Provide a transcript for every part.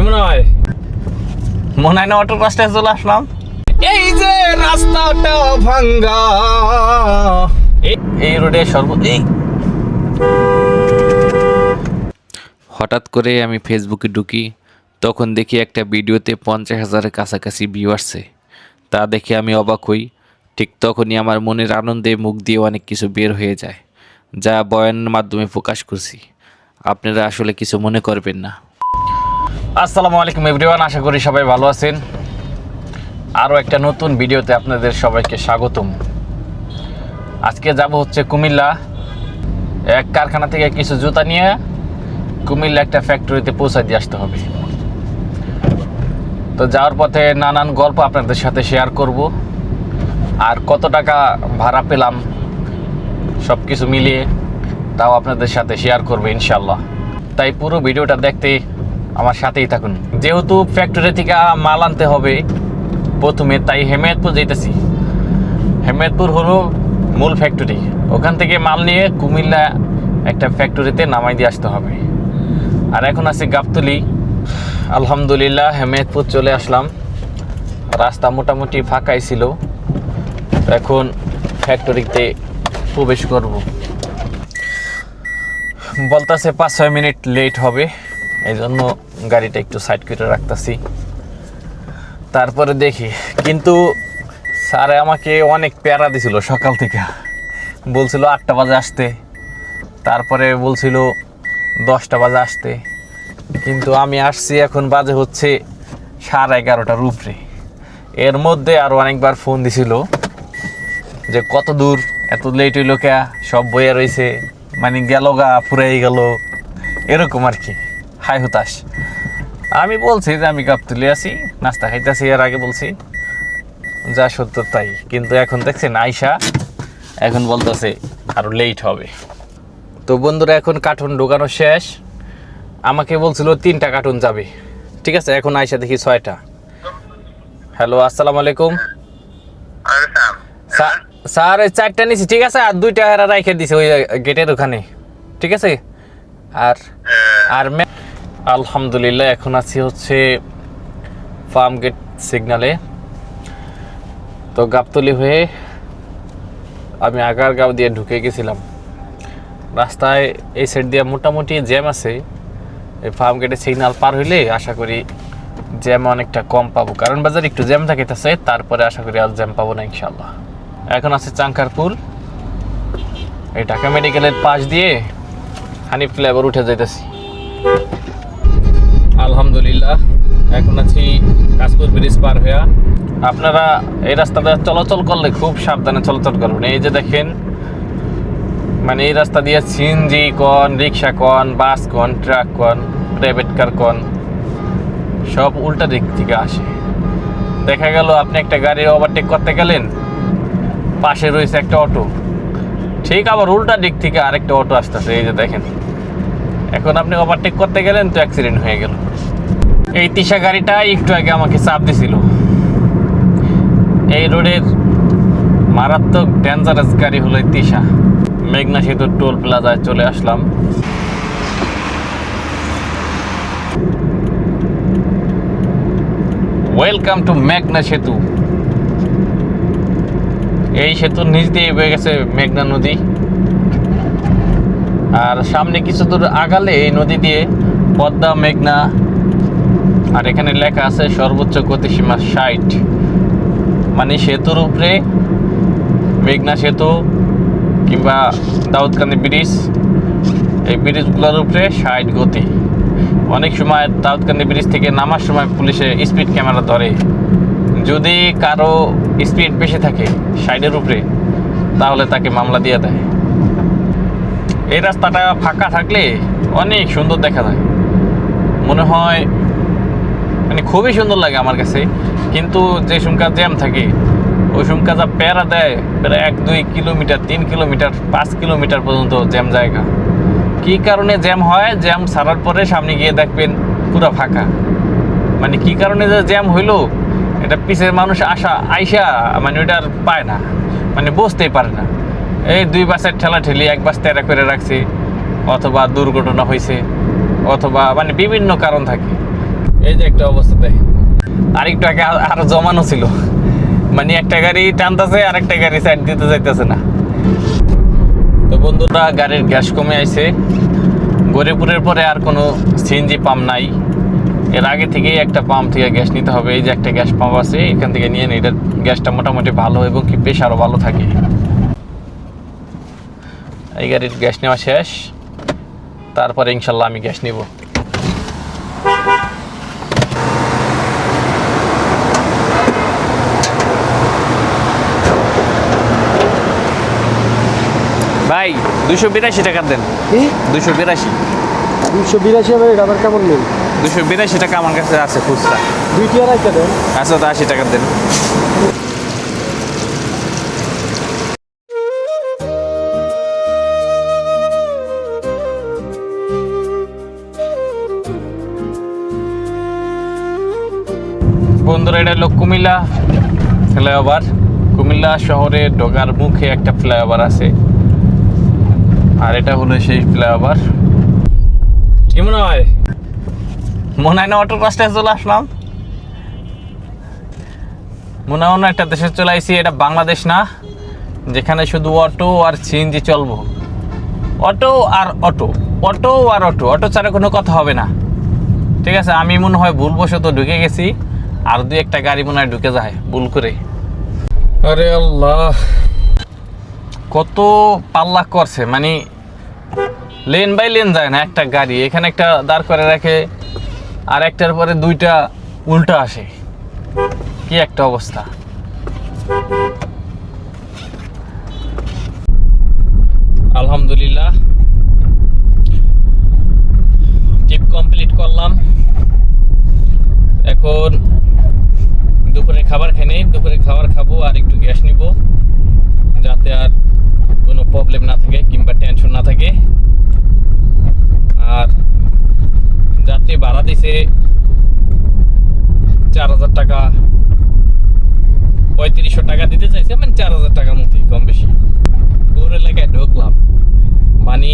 মনে হয় মনে হয় না অটো রাস্তায় চলে আসলাম। এই যে রাস্তাটা ভাঙ্গা। এই রোডে সর্ব এই। হঠাৎ করে আমি ফেসবুকে ঢুকি তখন দেখি একটা ভিডিওতে পঞ্চাশ হাজারের কাছাকাছি ভিউ আসছে। তা দেখে আমি অবাক হই। ঠিক তখনই আমার মনের আনন্দে মুখ দিয়ে অনেক কিছু বের হয়ে যায় যা বয়ানের মাধ্যমে প্রকাশ করছি। আপনারা আসলে কিছু মনে করবেন না। আসসালামু আলাইকুম এভরিওয়ান আশা করি সবাই ভালো আছেন। আরও একটা নতুন ভিডিওতে আপনাদের সবাইকে স্বাগতম। আজকে যাব হচ্ছে কুমিল্লা। এক কারখানা থেকে কিছু জুতা নিয়ে কুমিল্লা একটা ফ্যাক্টরিতে পৌঁছে দিয়ে আসতে হবে। তো যাওয়ার পথে নানান গল্প আপনাদের সাথে শেয়ার করব। আর কত টাকা ভাড়া পেলাম সব কিছু মিলিয়ে তাও আপনাদের সাথে শেয়ার করব ইনশাল্লাহ তাই পুরো ভিডিওটা দেখতে আমার সাথেই থাকুন। যেহেতু ফ্যাক্টরি থেকে মাল আনতে হবে, প্রথমে তাই হেমায়তপুর যেতেছি হেমায়তপুর হলো মূল ফ্যাক্টরি ওখান থেকে মাল নিয়ে কুমিল্লা একটা ফ্যাক্টরিতে নামাই দিয়ে আসতে হবে। আর এখন আছি গাবতলি। আলহামদুলিল্লাহ হেমায়তপুর চলে আসলাম। রাস্তা মোটামুটি ফাঁকাই ছিল। এখন ফ্যাক্টরিতে প্রবেশ করব। বলতেছে পাঁচ ছয় মিনিট লেট হবে। এই জন্য গাড়িটা একটু সাইড করে রাখতেছি। তারপরে দেখি, কিন্তু স্যারে আমাকে অনেক প্যারা দিছিল সকাল থেকে। বলছিল আটটা বাজে আসতে, তারপরে বলছিল দশটা বাজে আসতে। কিন্তু আমি আসছি এখন বাজে হচ্ছে সাড়ে এগারোটার উপরে। এর মধ্যে আরও অনেকবার ফোন দিছিল যে, কত দূর? এত লেট হইল কে সব বইয়ে রয়েছে মানে গেল গা ফুরাই গেল। এরকম আর কি। হাই হতাশ। আমি বলছি যে আমি গাবতুলি আছি, নাস্তা খাইতেছি, এর আগে বলছি। যা সত্য তাই, কিন্তু এখন দেখছেন আয়সা এখন বলতেছে আরও লেট হবে। তো বন্ধুরা, এখন কার্টুন ঢোকানো শেষ। আমাকে বলছিল তিনটা কার্টুন যাবে। ঠিক আছে, এখন আয়সা দেখি ছয়টা। হ্যালো আসসালামু আলাইকুম। স্যার ওই চারটা নিছি, ঠিক আছে? আর দুইটা রাইখে দিছে ওই গেটের ওখানে। ঠিক আছে? আর আর আলহামদুলিল্লাহ, এখন আছি হচ্ছে ফার্ম গেট সিগনালে তো গাবতলি হয়ে আমি আগারগাঁও দিয়ে ঢুকে গেছিলাম। রাস্তায় এই সাইড দিয়ে মোটামুটি জ্যাম আছে। এই ফার্ম গেটে সিগনাল পার হইলে আশা করি জ্যাম অনেকটা কম পাবো। কারণ বাজার একটু জ্যাম থাকিতেছে তারপরে আশা করি আর জ্যাম পাবো না ইনশাল্লাহ এখন আছে চাঙ্কারপুর এই ঢাকা মেডিকেলের পাশ দিয়ে হানি ফ্লেভার উঠে যাইতেছি। আলহামদুলিল্লাহ। এখন আছি কাশপুর ব্রিজ পার হইয়া। আপনারা এই রাস্তাটা চলাচল করলে খুব সাবধানে চলাচল করবেন। এই যে দেখেন মানে এই রাস্তা দিয়ে সিএনজি কন, রিক্সা কন, বাস কন, ট্রাক কন প্রাইভেট কার কন, সব উল্টা দিক থেকে আসে। দেখা গেল আপনি একটা গাড়ি ওভারটেক করতে গেলেন, পাশে রয়েছে একটা অটো। ঠিক আবার উল্টা দিক থেকে আরেকটা অটো আসতেছে, এই যে দেখেন। এখন আপনি ওভারটেক করতে গেলেন তো অ্যাক্সিডেন্ট হয়ে গেল। এই তিশা গাড়িটা একটু আগে আমাকে চাপ দিছিল। এই রোডের মারাত্মক ডেঞ্জারাস গাড়ি হলো তিশা। মেঘনা সেতু টোল প্লাজায় চলে আসলাম। ওয়েলকাম টু মেঘনা সেতু। এই সেতুর নিচ দিয়ে বয়ে গেছে মেঘনা নদী। আর সামনে কিছু দূর আগালে এই নদী দিয়ে পদ্মা, মেঘনা আর এখানে লেখা আছে সর্বোচ্চ গতিসীমা ষাট। মানে সেতুর উপরে মেঘনা সেতু কিংবা দাউদকান্দি ব্রিজ, এই ব্রিজগুলোর উপরে ষাট গতি। অনেক সময় দাউদকান্দি ব্রিজ থেকে নামার সময় পুলিশে স্পিড ক্যামেরা ধরে। যদি কারও স্পিড বেশি থাকে সাইডের উপরে, তাহলে তাকে মামলা দিয়ে দেয়। এই রাস্তাটা ফাঁকা থাকলে অনেক সুন্দর দেখা যায়। মনে হয় মানে খুবই সুন্দর লাগে আমার কাছে। কিন্তু যে সংখ্যা জ্যাম থাকে, ওই সংখ্যা যা প্যারা দেয় প্রায় এক, দুই কিলোমিটার, তিন কিলোমিটার, পাঁচ কিলোমিটার পর্যন্ত জ্যাম জায়গা। কী কারণে জ্যাম হয়? জ্যাম ছাড়ার পরে সামনে গিয়ে দেখবেন পুরো ফাঁকা। মানে কি কারণে যে জ্যাম হইল? এটা পিছের মানুষ আসা, আইসা মানে ওইটা আর পায় না। মানে বসতেই পারে না। এই দুই বাসের ঠেলা ঠেলি এক বাস তেরা করে রাখছে, অথবা দুর্ঘটনা হয়েছে অথবা মানে বিভিন্ন কারণ থাকে। এই যে একটা অবস্থা দেখেন আরেকটু আগে আর- জমানো ছিল। মানে একটা গাড়ি টানতেছে আর একটা গাড়ি সাইড দিতে যাইতেছে না। তো বন্ধুরা, গাড়ির গ্যাস কমে আইছে। গরিপুরের পরে আর কোনো সিএনজি পাম্প নাই। এর আগে থেকেই একটা পাম্প থেকে গ্যাস নিতে হবে। এই যে একটা গ্যাস পাম্প আছে, এখান থেকে নিয়ে নিই এটার গ্যাসটা মোটামুটি ভালো এবং কি বেশ প্রেশারও ভালো থাকে। এই গাড়ির গ্যাস নেওয়া শেষ। তারপরে ইনশাল্লাহ আমি গ্যাস নিব। ভাই দুশো বিরাশি টাকা দেন। দুশো বিরাশি। দুশো বিরাশি আমার আবার কেমন নেই দুশো বিরাশি টাকা আমার কাছে আছে খুচরা। দুই টিয়ার একটা দেন। আচ্ছা তো আশি টাকা দেন। বন্ধুরা এটা হলো কুমিল্লা ফ্লাইওভার। কুমিল্লা শহরে ঢোকার মুখে একটা ফ্লাইওভার আছে। আর এটা হলো সেই ফ্লাইওভার। কি মনে হয় মনে হয় না অটো রাস্তায় চলে আসলাম। মনে হয় একটা দেশে চলে আইসি এটা বাংলাদেশ না যেখানে শুধু অটো আর সিএনজি চলবো। অটো আর অটো অটো আর অটো অটো ছাড়া কোনো কথা হবে না। ঠিক আছে আমি মনে হয় ভুলবশত ঢুকে গেছি আর দুই একটা গাড়ি মনে হয় ঢুকে যায় ভুল করে। আরে আল্লাহ। কত পাল্লা করছে মানে লেন বাই লেন যায় না একটা গাড়ি, এখানে একটা দাঁড় করে রাখে, আর একটার পরে দুইটা উল্টা আসে। কি একটা অবস্থা। আলহামদুলিল্লাহ টিপ কমপ্লিট করলাম এখন দুপুরে খাবার খাই নেই দুপুরে খাবার খাব আর একটু গ্যাস নিব যাতে আর কোনো প্রবলেম না থাকে কিংবা টেনশন না থাকে আর যাত্রী ভাড়া দিছে, চার হাজার টাকা, পঁয়ত্রিশশো টাকা দিতে চাইছে মানে চার হাজার টাকার মতোই, কম বেশি। গৌর এলাকায় ঢুকলাম। মানে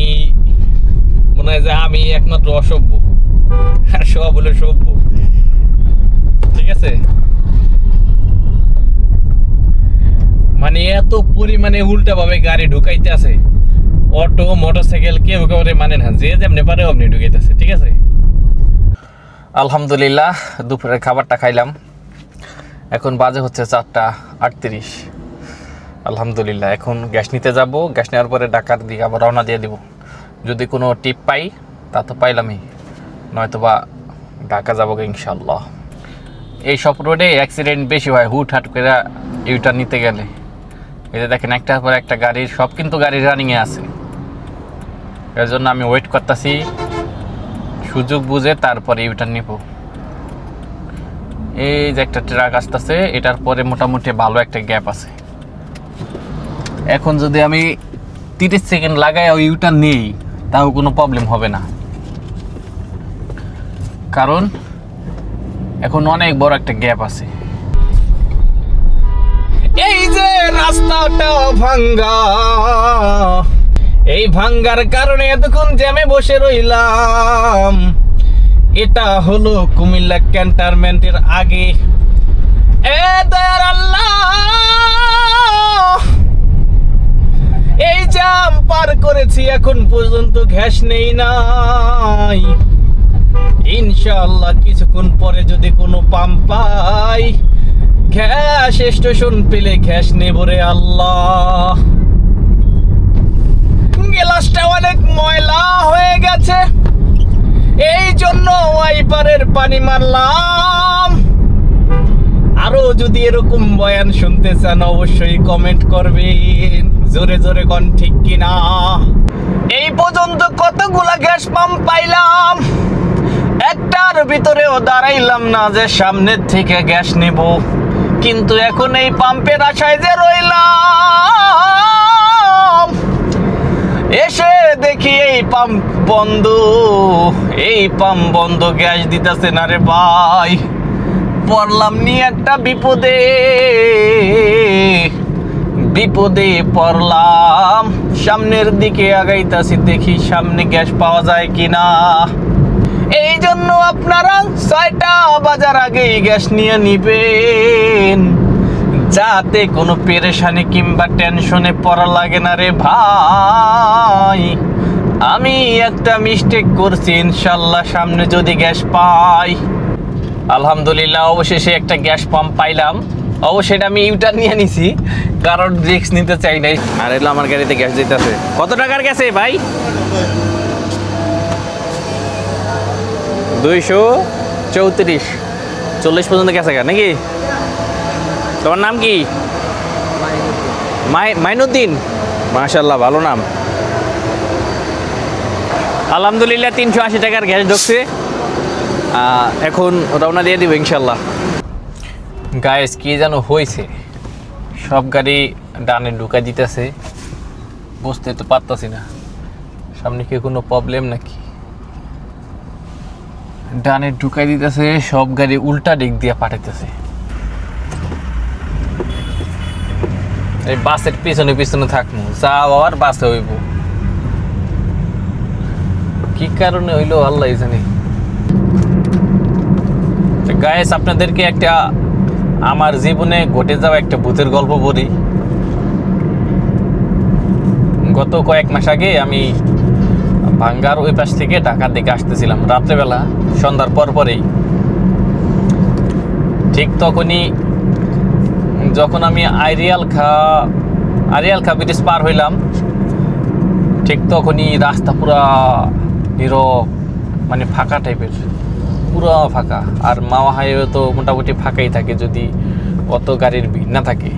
মনে হয় যে আমি একমাত্র অসভ্য। আর সব হলো সভ্য। ঠিক আছে? মানে এত পরিমাণে উল্টা ভাবে গাড়ি ঢুকাইতে আছে। অটো, মোটরসাইকেল কেউ কেউ মানে না, যে যেমনি পারে অমনি ঢুকাইতেছে, ঠিক আছে? আলহামদুলিল্লাহ, দুপুরের খাবারটা খাইলাম। এখন বাজে হচ্ছে চারটা আটত্রিশ। আলহামদুলিল্লাহ, এখন গ্যাস নিতে যাব। গ্যাস নেওয়ার পরে ডাকার দিকে আবার রওনা দিয়ে দিব। যদি কোনো টিপ পাই, তা তো পাইলামই। নয়তো বা ঢাকা যাব ইনশাল্লাহ এই সব রোডে অ্যাক্সিডেন্ট বেশি হয় হুট হাট করে ইউটার নিতে গেলে। যে দেখেন, একটার পর একটা গাড়ির, সব কিন্তু গাড়ি রানিংয়ে আছে। এর জন্য আমি ওয়েট করতেছি। সুযোগ বুঝে তারপরে ইউটার নিব। এই যে একটা ট্রাক আসতেছে, এটার পরে মোটামুটি ভালো একটা গ্যাপ আছে। এখন যদি আমি তিরিশ সেকেন্ড লাগাই ওই ইউটার নেই, তাও কোনো প্রবলেম হবে না। কারণ এখন অনেক বড় একটা গ্যাপ আছে। এই যে রাস্তাটা ভাঙ্গা এই ভাঙ্গার কারণে এতক্ষণ জ্যামে বসে রইলাম। এটা হলো কুমিল্লা ক্যান্টনমেন্টের আগে। আল্লাহ! এই জাম পার করেছি, এখন পর্যন্ত ঘ্যাস নেই নাই। ইনশাআল্লাহ কিছুক্ষণ পরে যদি কোনো পাম্প পাই গ্যাস স্টেশন পেলে ঘ্যাস নেব রে আল্লাহ। গ্লাসটা অনেক ময়লা হয়ে গেছে। এই জন্য ওয়াইপারের পানি মারলাম। আরও যদি এরকম বয়ান শুনতে চান, অবশ্যই কমেন্ট করবেন। জোরে জোরে কন, ঠিক কিনা? এই পর্যন্ত কতগুলা গ্যাস পাম্প পাইলাম? একটার ভিতরেও দাঁড়াইলাম না যে সামনের থেকে গ্যাস নেব। কিন্তু এখন এই পাম্পের আশায় যে রইলাম। এসে দেখি এই পাম্প বন্ধ, এই পাম্প বন্ধ গ্যাস দিতেছে না রে ভাই। পড়লাম নি একটা বিপদে বিপদে পড়লাম। সামনের দিকে আগাইতাছি, দেখি সামনে গ্যাস পাওয়া যায় কিনা। এই জন্য আপনারা ছয়টা বাজার আগেই গ্যাস নিয়ে নিবেন। যাতে কোনো পেরেশানি কিংবা টেনশনে পড়া লাগে না রে ভাই। আমি একটা মিস্টেক করছি, ইনশাল্লাহ সামনে যদি গ্যাস পাই। আলহামদুলিল্লাহ, অবশেষে একটা গ্যাস পাম্প পাইলাম। অবশ্যই এটা আমি ইউটার নিয়ে নিছি, কারণ রিক্স নিতে চাই নাই। আর এলো আমার গাড়িতে গ্যাস দিতেছে। কত টাকার গেছে ভাই? দুইশো চৌত্রিশ। চল্লিশ পর্যন্ত গেছে গা, নাকি? তোমার নাম কি? মাই মাইনুদ্দিন। মাশাল্লাহ ভালো নাম। আলহামদুলিল্লাহ, তিনশো আশি টাকার গ্যাস ঢুকছে। এখন রওনা দিয়ে দিব ইনশাল্লাহ গায়েস কি যেন হয়েছে? সব গাড়ি ডানে ঢুকা দিতেছে। বুঝতে তো পারতাছি না। সামনে কি কোনো প্রবলেম নাকি? ডানে ঢুকাই দিতেছে, সব গাড়ি উল্টা দিক দিয়ে পাঠাইতেছে। এই বাসের পিছনে পিছনে থাকব যা আবার বাসে হইব। কি কারণে হইল আল্লাহ জানি। গায়েস আপনাদেরকে একটা আমার জীবনে ঘটে যাওয়া একটা ভূতের গল্প বলি। গত কয়েক মাস আগে আমি ভাঙ্গার ওই পাশ থেকে ঢাকার দিকে আসতেছিলাম, রাত্রেবেলা, সন্ধ্যার পর পরেই। ঠিক তখনই যখন আমি আইরিয়াল খা, আরিয়াল খা ব্রিজ পার হইলাম, ঠিক তখনই রাস্তা পুরা নীরব মানে ফাঁকা টাইপের পুরো ফাঁকা। আর মাওয়া হাইওয়ে তো মোটামুটি ফাঁকাই থাকে যদি অত গাড়ির ভিড় না থাকে।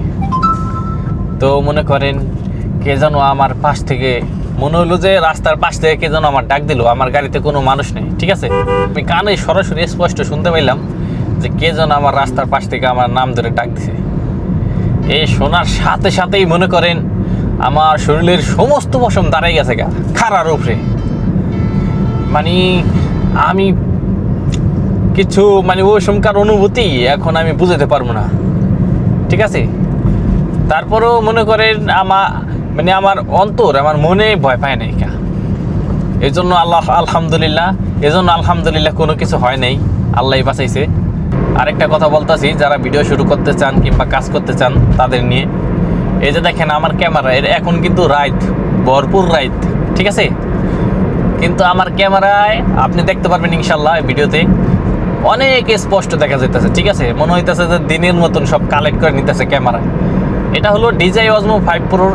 তো মনে করেন, কে যেন আমার পাশ থেকে, মনে হলো যে রাস্তার পাশ থেকে কে যেন আমার ডাক দিল, আমার গাড়িতে কোনো মানুষ নেই, ঠিক আছে? আমি কানে সরাসরি স্পষ্ট শুনতে পাইলাম যে কে যেন আমার রাস্তার পাশ থেকে আমার নাম ধরে ডাক দিছে। এই শোনার সাথে সাথেই মনে করেন আমার শরীরের সমস্ত পশম দাঁড়াই গেছে গা, খারার উপরে। মানে আমি কিছু মানে ওই অনুভূতি এখন আমি বুঝাতে পারব না। ঠিক আছে? তারপরেও মনে করেন আমার মানে আমার অন্তর, আমার মনে ভয় পায় নাই কা এই জন্য আল্লাহ, আলহামদুলিল্লাহ এই জন্য আলহামদুলিল্লাহ কোনো কিছু হয় নাই। আল্লাহ বাঁচাইছে। আরেকটা কথা বলতাছি, যারা ভিডিও শুরু করতে চান কিংবা কাজ করতে চান তাদের নিয়ে। এই যে দেখেন আমার ক্যামেরা, এর এখন কিন্তু রাইত ভরপুর রাইত ঠিক আছে? কিন্তু আমার ক্যামেরায় আপনি দেখতে পারবেন ইনশাল্লাহ ভিডিওতে অনেক স্পষ্ট দেখা যাইতেছে, ঠিক আছে? মনে হইতেছে যে দিনের মতন সব কালেক্ট করে নিতেছে ক্যামেরায়। এটা হলো ডিজাই অজমো ফাইভ প্রোর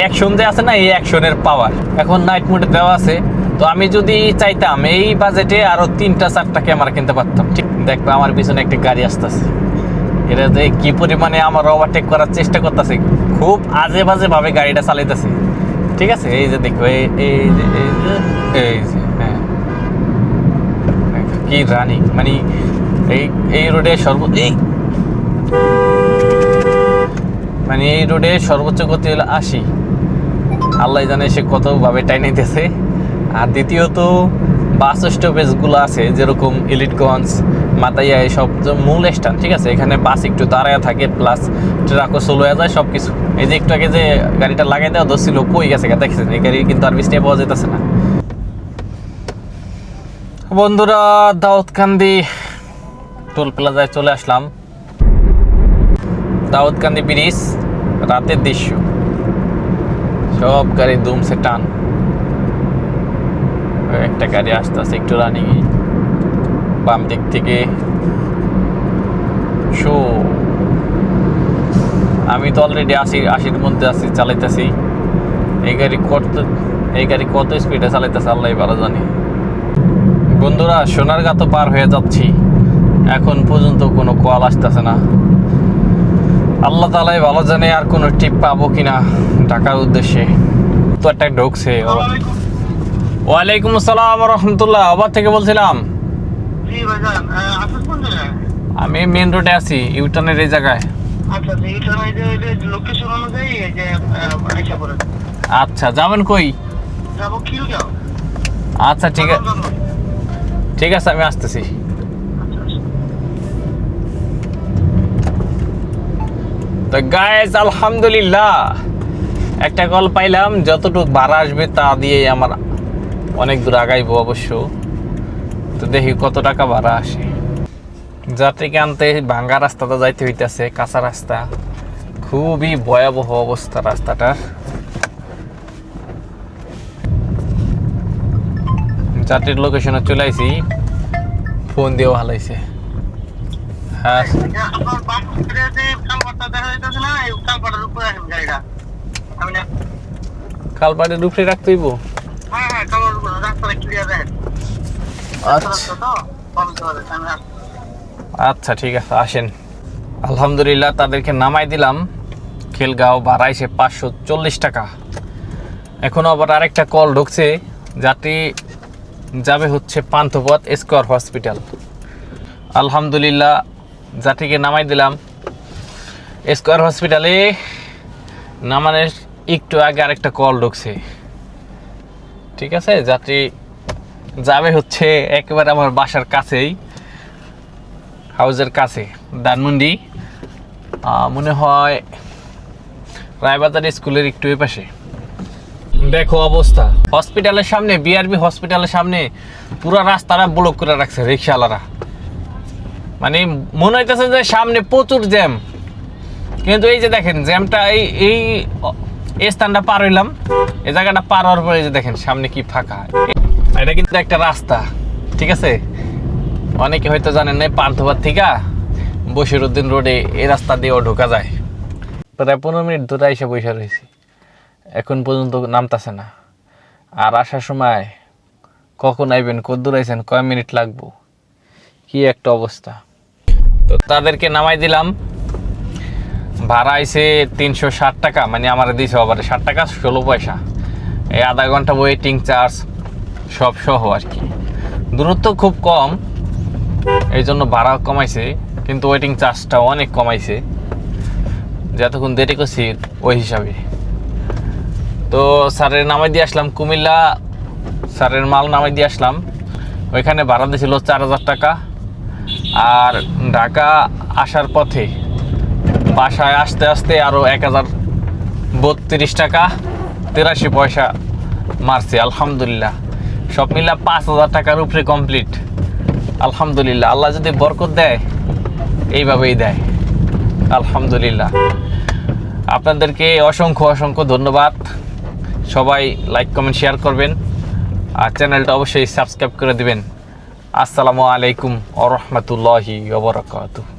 অ্যাকশন যে আছে না, এই অ্যাকশনের পাওয়ার এখন নাইট মোডে দেওয়া আছে। তো আমি যদি চাইতাম, এই বাজেটে আরও তিনটা, চারটা ক্যামেরা কিনতে পারতাম। ঠিক দেখবে আমার পিছনে একটা গাড়ি আসতেছে। এটা যে কি পরিমাণে আমার ওভারটেক করার চেষ্টা করতেছে, খুব আজে বাজে ভাবে গাড়িটা চালাইতেছে। ঠিক আছে? এই যে দেখো, এই এই যে এই যে এই যে হ্যাঁ। কি রানিং মানে এই এই রোডে সর্ব, এই। মানে এই রোডে সর্বোচ্চ গতি হলো আশি। আল্লাহ জানে সে কতভাবে টাইনাইতেছে আর দ্বিতীয়ত বাস স্টপেজগুলো আছে, যেরকম ইলিটগঞ্জ মাতাইয়া এসব মূল স্ট্যান্ড ঠিক আছে? এখানে বাস একটু দাঁড়ায় থাকে প্লাস ট্রাকও হয়ে যায় সব কিছু এই যে একটু আগে যে গাড়িটা লাগাই দেওয়া ধরছিল, কই গেছে দেখছেন? এই গাড়ি কিন্তু আর স্টে পাওয়া যেতেছে না। বন্ধুরা দাউদকান্দি টোল প্লাজায় চলে আসলাম। দাউদকান্দি ব্রিজ রাতের দৃশ্য। সব গাড়ি দুমছে টান। একটা গাড়ি আসতে আসতে একটু রানিং বাম দিক থেকে। শো। আমি তো অলরেডি আশি, আশির মধ্যে আছি, চালাইতেছি। এই গাড়ি কত, এই গাড়ি কত স্পিডে চালাইতেছে, আল্লাহ ভালো জানি। বন্ধুরা সোনারগা তো পার হয়ে যাচ্ছি। এখন পর্যন্ত কোনো কল আসতেছে না। আল্লাহ তালাই ভালো জানে আর কোনো টিপ পাবো কিনা টাকার উদ্দেশ্যে। তো একটা ঢুকছে ওয়ালাইকুম আসসালাম রহমতুল্লাহ আবার থেকে বলছিলাম। আমি মেন রোডে আছি ইউটার্নের এই জায়গায়। আচ্ছা আচ্ছা আচ্ছা যাবেন কই? আচ্ছা ঠিক আছে ঠিক আছে আমি আসতেছি। তো গায়েস আলহামদুলিল্লাহ একটা কল পাইলাম যতটুকু ভাড়া আসবে তা দিয়ে আমার অনেক দূর আগাইবো অবশ্য। তো দেখি কত টাকা ভাড়া আসে। যাত্রীকে আনতে ভাঙ্গা রাস্তাটা যাইতে হইতেছে কাঁচা রাস্তা। খুবই ভয়াবহ অবস্থা রাস্তাটার যাত্রীর লোকেশনে চলে আইছি। ফোন দিয়েও হালাইছে হ্যাঁ। কালপাটার উপরে আসেন আচ্ছা। আচ্ছা ঠিক আছে, আসেন। আলহামদুলিল্লাহ তাদেরকে নামাই দিলাম। খেলগাঁও বাড়াইছে পাঁচশো চল্লিশ টাকা। এখনও আবার আরেকটা কল ঢুকছে। যাত্রী যাবে হচ্ছে পান্থপথ স্কোয়ার হসপিটাল। আলহামদুলিল্লাহ যাত্রীকে নামাই দিলাম। স্কোয়ার হসপিটালে নামানোর একটু আগে আরেকটা কল ঢুকছে। ঠিক আছে? যাত্রী যাবে হচ্ছে একেবারে আমার বাসার কাছেই হাউসের কাছে, ধানমন্ডি। মনে হয় রায়বাজার স্কুলের একটু এ পাশে। দেখো অবস্থা। হসপিটালের সামনে বিআরবি হসপিটালের সামনে পুরো রাস্তাটা ব্লক করে রাখছে রিক্সাওয়ালারা মানে মনে হইতেছে যে সামনে প্রচুর জ্যাম। কিন্তু এই যে দেখেন, জ্যামটা এই এই এই স্থানটা পার হইলাম। এই জায়গাটা পার হওয়ার পরে যে দেখেন, সামনে কি ফাঁকা। এটা কিন্তু একটা রাস্তা, ঠিক আছে? অনেকে হয়তো জানেন না পান্থবাদ থেকে বসিরুদ্দিন রোডে এই রাস্তা দিয়েও ঢোকা যায়। প্রায় পনেরো মিনিট ধরে এসে বসে রয়েছি। এখন পর্যন্ত নামতাছে না। আর আসার সময় কখন আইবেন কদ্দূর আইছেন, কয় মিনিট লাগবো? কি একটা অবস্থা। তো তাদেরকে নামাই দিলাম। ভাড়া আইছে তিনশো ষাট টাকা মানে আমার দিয়েছে আবার ষাট টাকা, ষোলো পয়সা। এই আধা ঘণ্টা ওয়েটিং চার্জ সব সহ আর কি। দূরত্ব খুব কম, এই জন্য ভাড়া কমাইছে, কিন্তু ওয়েটিং চার্জটা অনেক কমাইছে। যতক্ষণ দেরি করছি, ওই হিসাবে। তো স্যারের নামাই দিয়ে আসলাম, কুমিল্লা স্যারের মাল নামাই দিয়ে আসলাম। ওইখানে ভাড়া দিয়েছিল চার হাজার টাকা। আর ঢাকা আসার পথে বাসায় আসতে আসতে আরও এক হাজার বত্রিশ টাকা, তিরাশি পয়সা মারছি, আলহামদুলিল্লাহ। সব মিলা পাঁচ হাজার টাকার উপরে কমপ্লিট আলহামদুলিল্লাহ, আল্লাহ যদি বরকত দেয়, এইভাবেই দেয়। আলহামদুলিল্লাহ। আপনাদেরকে অসংখ্য অসংখ্য ধন্যবাদ। সবাই লাইক কমেন্ট শেয়ার করবেন। আর চ্যানেলটা অবশ্যই সাবস্ক্রাইব করে দিবেন। আসসালামু আলাইকুম আ রহমতুল্লাহি ওবরাকাতুহ।